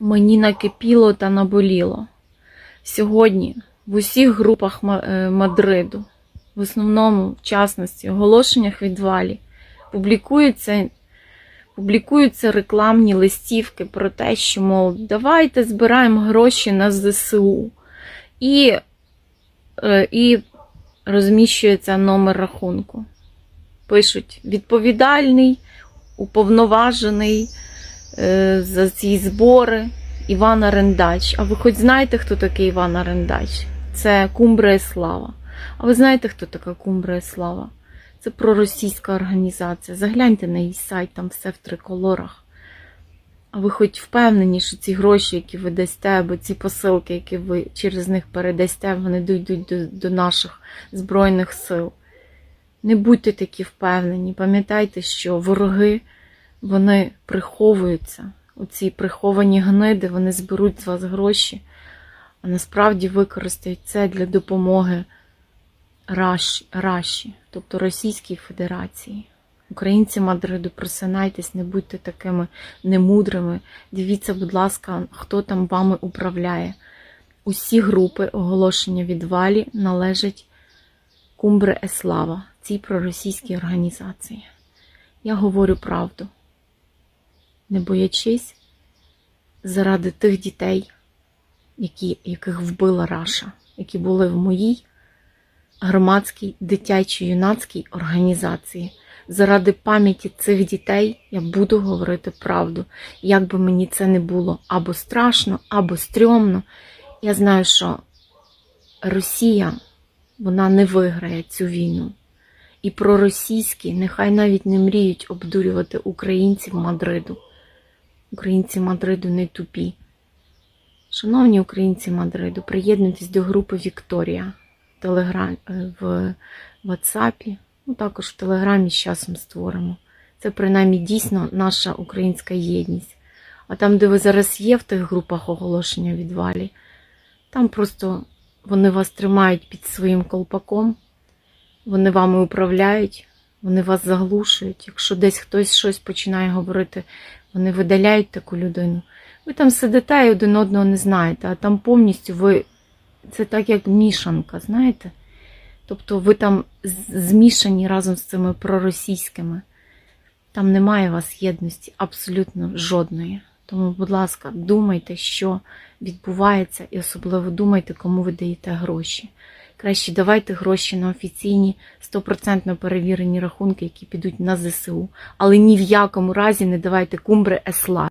Мені накипіло та наболіло. Сьогодні в усіх групах е, Мадриду, в основному, в частності, оголошеннях від Валі, публікуються, публікуються рекламні листівки про те, що, мов, давайте збираємо гроші на ЗСУ. І, е, і розміщується номер рахунку. Пишуть відповідальний, уповноважений за ці збори Іван Арендач. А ви хоч знаєте, хто такий Іван Арендач? Це Кумбрія Слава. А ви знаєте, хто така Кумбрія Слава? Це проросійська організація. Загляньте на її сайт, там все в триколорах. А ви хоч впевнені, що ці гроші, які ви дасте, або ці посилки, які ви через них передасте, вони дійдуть до, до наших Збройних сил. Не будьте такі впевнені. Пам'ятайте, що вороги вони приховуються. Оці приховані гниди, вони зберуть з вас гроші, а насправді використають це для допомоги Раш, Раші, тобто Російській Федерації. Українці Мадриду, просинайтесь, не будьте такими немудрими. Дивіться, будь ласка, хто там вами управляє. Усі групи оголошення від Валі належать Кумбре Еслава, цій проросійській організації. Я говорю правду, не боячись заради тих дітей, які, яких вбила Раша, які були в моїй громадській дитячо-юнацькій організації. Заради пам'яті цих дітей я буду говорити правду. Як би мені це не було або страшно, або стрьомно. Я знаю, що Росія вона не виграє цю війну. І проросійські нехай навіть не мріють обдурювати українців Мадриду. Українці Мадриду не тупі. Шановні українці Мадриду, приєднуйтесь до групи Вікторія в Телеграм, е, в WhatsApp, ну також в Телеграмі з часом створимо. Це принаймні дійсно наша українська єдність. А там, де ви зараз є в тих групах оголошення від Валі, там просто вони вас тримають під своїм колпаком, вони вами управляють, вони вас заглушують. Якщо десь хтось щось починає говорити, вони видаляють таку людину. Ви там сидите і один одного не знаєте, а там повністю ви. Це так як мішанка, знаєте? Тобто ви там змішані разом з цими проросійськими. Там немає у вас єдності абсолютно жодної. Тому, будь ласка, думайте, що відбувається, і особливо думайте, кому ви даєте гроші. Краще давайте гроші на офіційні, стопроцентно перевірені рахунки, які підуть на ЗСУ. Але ні в якому разі не давайте кумбри есла.